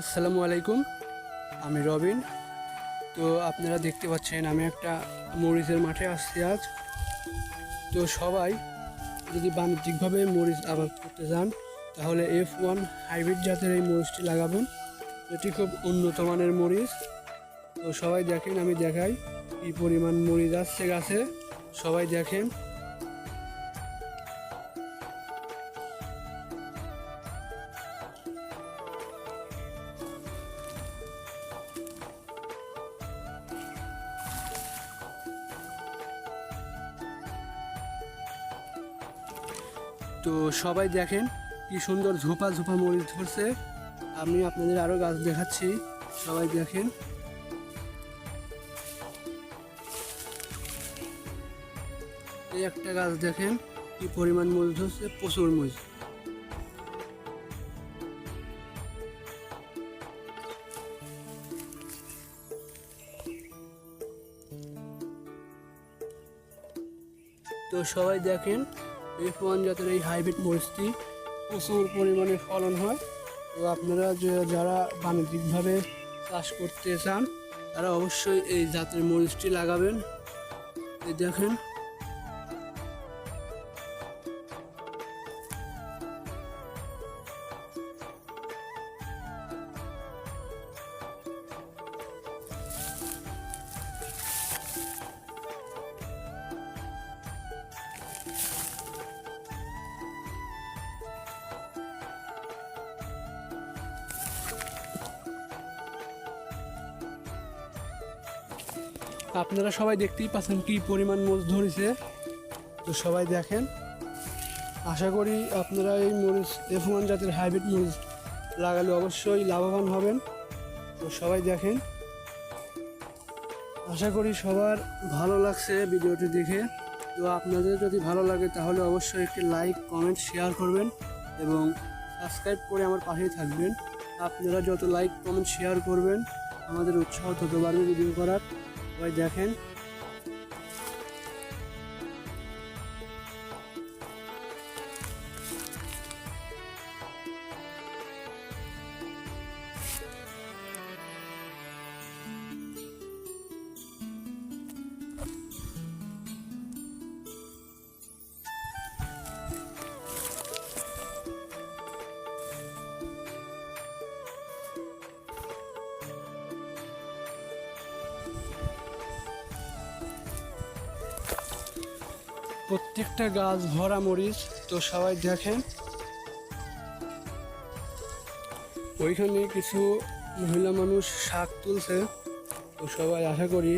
আসসালামু আলাইকুম, আমি রবিন। তো আপনারা দেখতে পাচ্ছেন, আমি একটা মরিচের মাঠে আসছি আজ। তো সবাই যদি বাণিজ্যিকভাবে মরিচ আবাদ করতে চান তাহলে এফ ওয়ান হাইব্রিড জাতের এই মরিচটি লাগাবেন। এটি খুব উন্নত মানের মরিচ। তো সবাই দেখেন, আমি দেখাই কী পরিমাণ মরিচ আসছে গাছে। সবাই দেখেন। তো সবাই দেখেন কি সুন্দর ঝোপা ঝোপা মরিচ ধরছে। আমি আপনাদের আরও গাছ দেখাচ্ছি, সবাই দেখেন। এই একটা গাছ দেখেন কি পরিমাণ মরিচ ধরছে, প্রচুর মরিচ। তো সবাই দেখেন এফ ওয়ান জাতের এই হাইব্রিড মরিচটি প্রচুর পরিমাণে ফলন হয়, তো আপনারা যারা বাণিজ্যিকভাবে চাষ করতে চান, তারা অবশ্যই এই জাতের মরিচটি লাগাবেন। এই দেখেন আপনারা সবাই দেখতেই পাচ্ছেন কি পরিমাণ মরিচ ধরেছে। তো সবাই দেখেন। আশা করি আপনারা এই মরিচ এফ ওয়ান জাতের হাইব্রিড মরিচ লাগালে অবশ্যই লাভবান হবেন। তো সবাই দেখেন। আশা করি সবার ভালো লাগছে ভিডিওটি দেখে। তো আপনাদের যদি ভালো লাগে তাহলে অবশ্যই একটি লাইক কমেন্ট শেয়ার করবেন এবং সাবস্ক্রাইব করে আমার পাশেই থাকবেন। আপনারা যত লাইক কমেন্ট শেয়ার করবেন, আমাদের উৎসাহ তত বাড়বে ভিডিও করার। সবাই দেখেন প্রত্যেকটা গাছ ভরা মরিচ, তো সবাই দেখেন। ওইখানে কিছু মহিলা মানুষ শাক তুলছে, তো সবাই আশা করি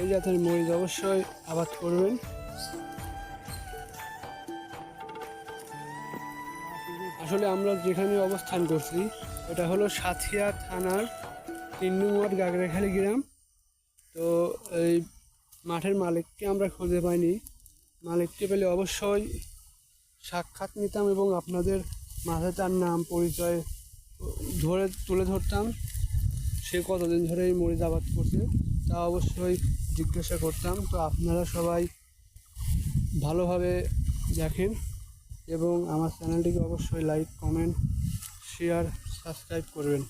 এই জাতের মরিচ অবশ্যই আবাদ করবেন। আসলে আমরা যেখানে অবস্থান করছি এটা হলো সাথিয়া থানার তিন নম্বর গাগরাখালি গ্রাম। তো এই মাঠের মালিককে আমরা খুঁজে পাইনি। মালিককে পেলে অবশ্যই সাক্ষাৎ নিতাম এবং আপনাদের মাঝে তার নাম, পরিচয় ধরে তুলে ধরতাম। সে কতদিন ধরে এই মরিচ আবাদ করছে তা অবশ্যই জিজ্ঞাসা করতাম। তো আপনারা সবাই ভালোভাবে দেখেন এবং আমার চ্যানেলটিকে অবশ্যই লাইক, কমেন্ট, শেয়ার, সাবস্ক্রাইব করবেন।